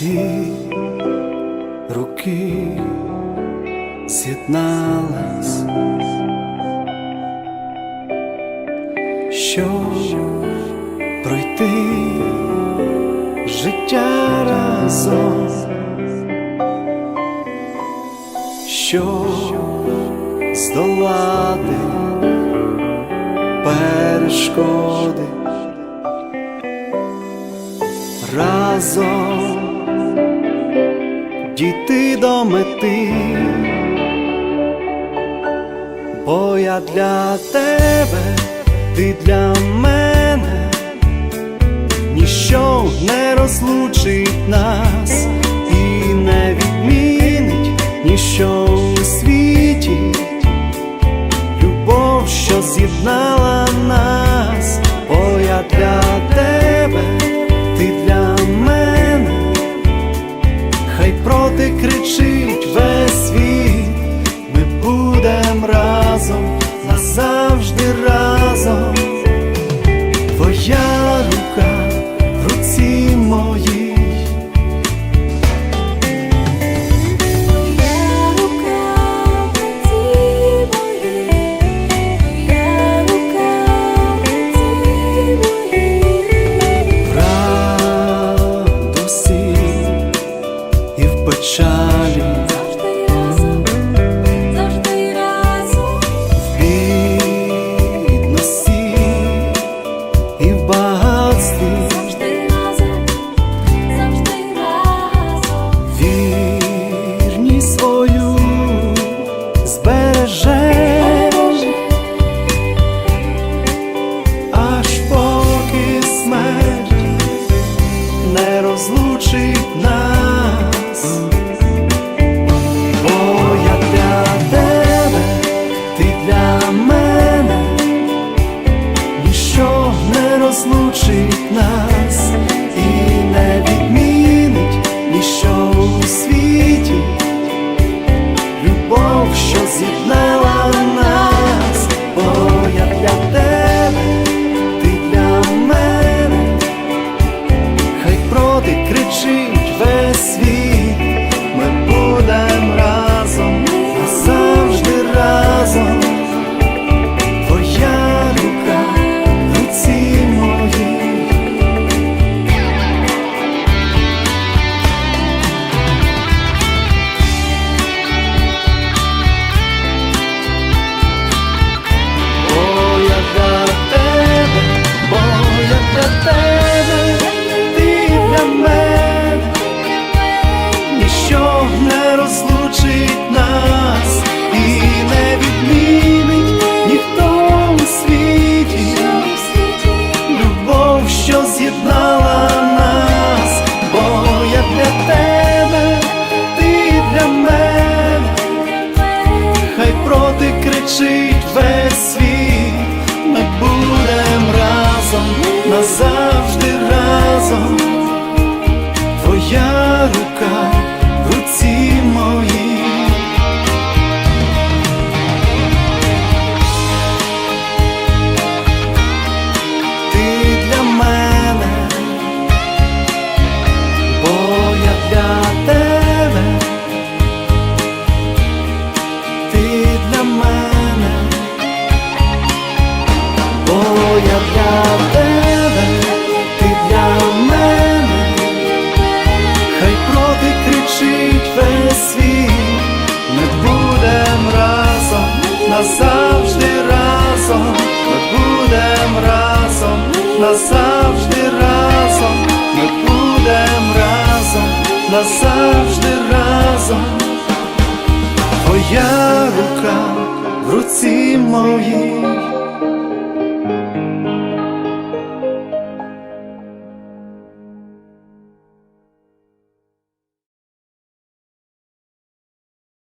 і руки з'єднались, щоб пройти життя разом, щоб здолати перешкоди? Разом дійти до мети, бо я для тебе, ти для мене, ніщо не розлучить нас See. Печалі, Завжди разом, завжди разом, в бідності і в багатстві, завжди разом, завжди разом. вірність свою збереже, аж поки смерть не розлучить нас. Світі, любов, що з'єднала проти весь світ, ми будем разом, назавжди разом, твоя рука назавжди разом, ми будем разом, назавжди разом, ми будем разом, назавжди разом. Твоя рука в руці моїй,